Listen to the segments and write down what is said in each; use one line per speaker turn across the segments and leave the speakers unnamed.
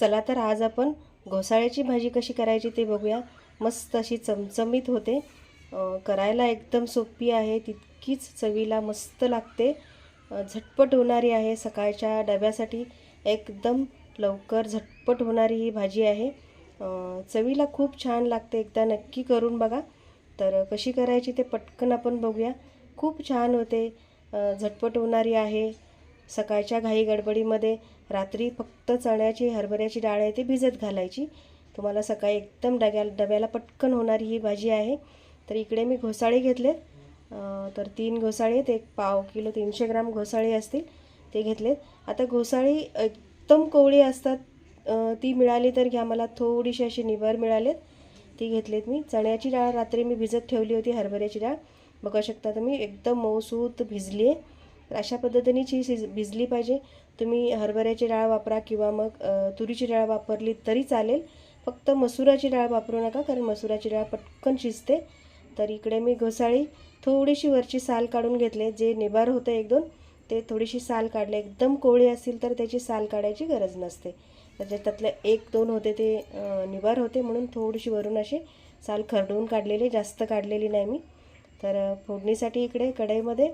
चला तर आज आपण घोसाळ्याची भाजी कशी करायची ते बघूया. मस्त अशी चमचमीत होते. करायला एकदम सोपी आहे. तितकीच चवीला मस्त लागते. झटपट होणारी आहे सकाळच्या डब्यासाठी. एकदम लवकर झटपट होणारी ही भाजी आहे. चवीला खूप छान लागते. एकदा नक्की करून बघा. तर कशी करायची ते पटकन आपण बघूया. खूप छान होते. झटपट होणारी आहे. सकाळच्या घाई गडबडीमध्ये रात्री फक्त चण्याची हरभऱ्याची डाळ आहे ती भिजत घालायची. तुम्हाला सकाळी एकदम डब्या डब्याला पटकन होणारी ही भाजी आहे. तर इकडे मी घोसाळे घेतलेत. तर तीन घोसाळे आहेत. एक पाव किलो तीनशे ग्राम घोसाळे असतील ते घेतलेत. आता घोसाळी एकदम कोवळी असतात. ती मिळाली तर घ्या मला थोडीशी अशी निबर मिळालेत. ती घेतलीत मी. चण्याची डाळ रात्री मी भिजत ठेवली होती हरभऱ्याची डाळ. बघू शकता तुम्ही एकदम मऊसूत भिजली आहे अशा पद्धतीने ही शिज भिजली पाहिजे. तुम्ही हरभऱ्याची डाळ वापरा किंवा मग तुरीची डाळ वापरली तरी चालेल. फक्त मसुराची डाळ वापरू नका कारण मसुराची डाळ पटकन शिजते. तर इकडे मी घोसाळी थोडीशी वरची साल काढून घेतले जे निबार होतं एक दोन ते थोडीशी साल काढले. एकदम कोळी असतील तर त्याची साल काढायची गरज नसते. तर एक दोन होते ते निबार होते म्हणून थोडीशी वरून असे साल खरडून काढलेले जास्त काढलेली नाही मी. तर फोडणीसाठी इकडे कढईमध्ये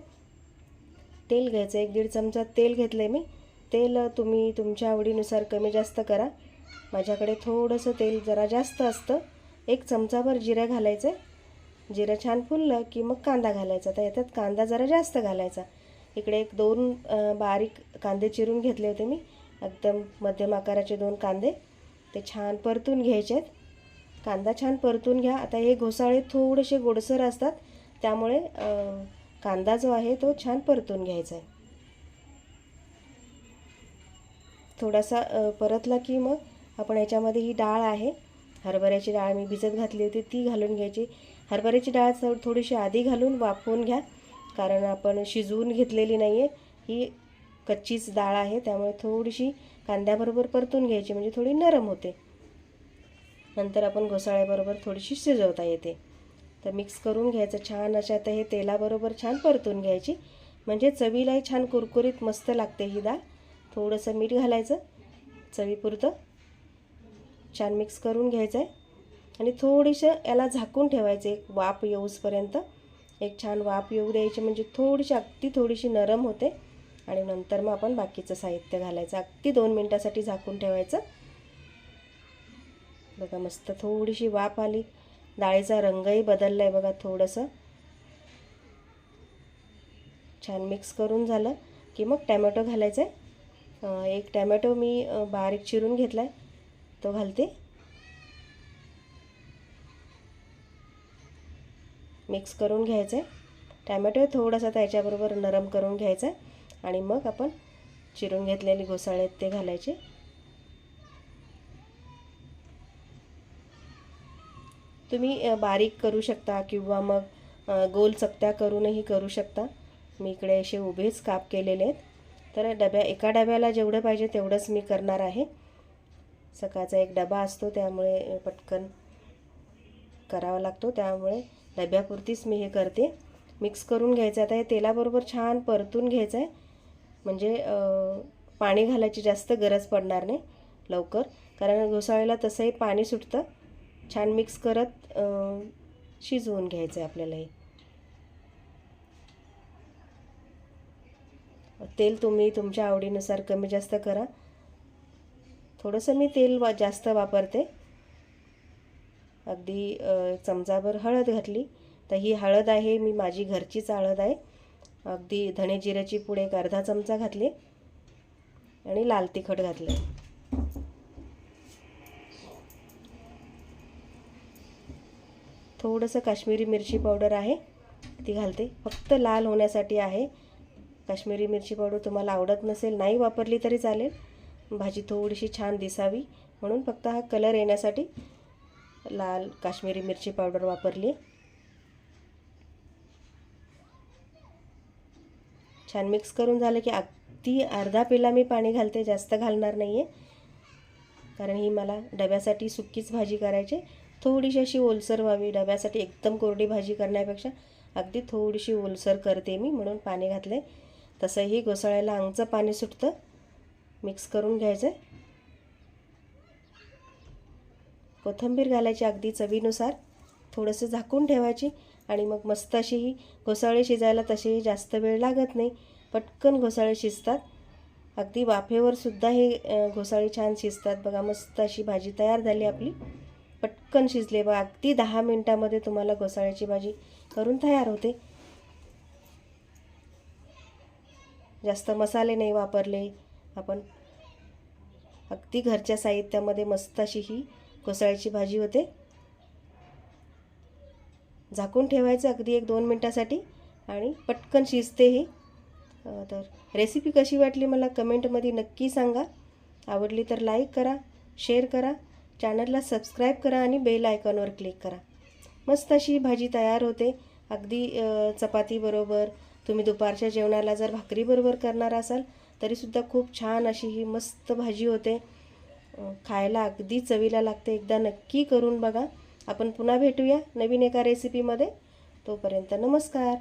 तेल घ्यायचं. एक दीड चमचा तेल घेतलं आहे मी. तेल तुम्ही तुमच्या आवडीनुसार कमी जास्त करा. माझ्याकडे थोडंसं तेल जरा जास्त असतं. एक चमचाभर जिरं घालायचं जिरं छान फुललं की मग कांदा घालायचा. तर याच्यात कांदा जरा जास्त घालायचा. इकडे एक दोन बारीक कांदे चिरून घेतले होते मी. एकदम मध्यम आकाराचे दोन कांदे. ते छान परतून घ्यायचे आहेत कांदा छान परतून घ्या. आता हे घोसाळे थोडेसे गोडसर असतात. त्यामुळे कांदा जो आहे तो छान परतून घ्यायचा आहे. थोडासा परतला की मग आपण याच्यामध्ये ही डाळ आहे. हरभऱ्याची डाळ मी भिजत घातली होती ती घालून घ्यायची. हरभऱ्याची डाळ थोडीशी आधी घालून वाफवून घ्या. कारण आपण शिजवून घेतलेली नाही आहे ही कच्चीच डाळ आहे त्यामुळे थोडीशी कांद्याबरोबर परतून घ्यायची म्हणजे थोडी नरम होते. नंतर आपण घोसाळ्याबरोबर थोडीशी शिजवता येते. तर मिक्स करून घ्यायचं छान अशा आता हे तेलाबरोबर छान परतून घ्यायची. म्हणजे चवीलाही छान कुरकुरीत मस्त लागते ही डाळ थोडंसं मीठ घालायचं चवीपुरतं. छान मिक्स करून घ्यायचं आहे आणि थोडीशी याला झाकून ठेवायचं एक वाफ येऊसपर्यंत. एक छान वाफ येऊ द्यायची म्हणजे थोडीशी अगदी थोडीशी नरम होते. आणि नंतर मग आपण बाकीचं साहित्य घालायचं. अगदी दोन मिनटासाठी झाकून ठेवायचं. बघा मस्त थोडीशी वाफ आली. डाळीचा रंगही बदलला आहे बघा थोडंसं. छान मिक्स करून झालं की मग टॅमॅटो घालायचं आहे एक टॅमॅटो मी बारीक चिरून घेतला आहे तो घालते. मिक्स करून घ्यायचं आहे टॅमॅटो थोडासा त्याच्याबरोबर नरम करून घ्यायचा आहे आणि मग आपण चिरून घेतलेले घोसाळे ते घालायचे. तुम्ही बारीक करू शकता किंवा मग गोल चकत्या करूनही करू शकता. मी इकडे असे उभेच काप केलेले आहेत. तर डब्या एका डब्याला जेवढं पाहिजे तेवढंच मी करणार आहे. सकाळचा एक डबा असतो त्यामुळे पटकन करावा लागतो. त्यामुळे डब्यापुरतीच मी हे करते. मिक्स करून घ्यायचं आता हे तेलाबरोबर छान परतून घ्यायचं आहे. म्हणजे पाणी घालायची जास्त गरज पडणार नाही लवकर. कारण घोसाळ्याला तसंही पाणी सुटतं. छान मिक्स करत शिजवून घ्यायचं आहे आपल्याला हे तेल तुम्ही तुमच्या आवडीनुसार कमी जास्त करा. थोडंसं मी तेल वा जास्त वापरते. अगदी चमचाभर हळद घातली तर ही हळद आहे मी माझी घरचीच हळद आहे. अगदी धणे जिऱ्याची पुढे एक अर्धा चमचा घातली आणि लाल तिखट घातलं. थोडंसं काश्मीरी मिरची पावडर आहे ती घालते. फक्त लाल होण्यासाठी आहे. काश्मीरी मिरची पावडर तुम्हाला आवडत नसेल नाही वापरली तरी चालेल. भाजी थोडीशी छान दिसावी. म्हणून फक्त हा कलर येण्यासाठी लाल काश्मीरी मिरची पावडर वापरली. छान मिक्स करून झालं की अगदी अर्धा पेला मी पाणी घालते जास्त घालणार नाही आहे कारण ही मला डब्यासाठी सुक्कीच भाजी करायची थोडीशी अशी ओलसर व्हावी डब्यासाठी एकदम कोरडी भाजी करण्यापेक्षा अगदी थोडीशी ओलसर करते मी म्हणून पाणी घातलं आहे तसंही घोसाळ्याला अंगचं पाणी सुटतं. मिक्स करून घ्यायचं आहे कोथिंबीर घालायची अगदी चवीनुसार. थोडंसं झाकून ठेवायची आणि मग मस्त अशी ही घोसाळे शिजायला तसेही जास्त वेळ लागत नाही. पटकन घोसाळे शिजतात. अगदी वाफेवर सुद्धा हे घोसाळे छान शिजतात. बघा मस्त अशी भाजी तयार झाली आपली. पटकन शिजले बघा. अगदी दहा मिनटामध्ये तुम्हाला घोसाळ्याची भाजी करून तयार होते. जास्त मसाले नाही वापरले आपण. अगदी घरच्या साहित्यामध्ये मस्त अशी ही घोसाळ्याची भाजी होते. झाकून ठेवायचं अगदी एक दोन मिनटासाठी आणि पटकन शिजते ही. तर रेसिपी कशी वाटली मला कमेंटमध्ये नक्की सांगा. आवडली तर लाईक करा शेअर करा. चॅनलला सबस्क्राईब करा आणि बेल आयकॉनवर क्लिक करा. मस्त अशी ही भाजी तयार होते. अगदी चपातीबरोबर तुम्ही दुपारच्या जेवणाला जर भाकरीबरोबर करणार असाल तरीसुद्धा खूप छान अशी ही मस्त भाजी होते. खायला अगदी चवीला लागते. एकदा नक्की करून बघा. आपण पुन्हा भेटूया नवीन एका रेसिपीमध्ये तोपर्यंत नमस्कार.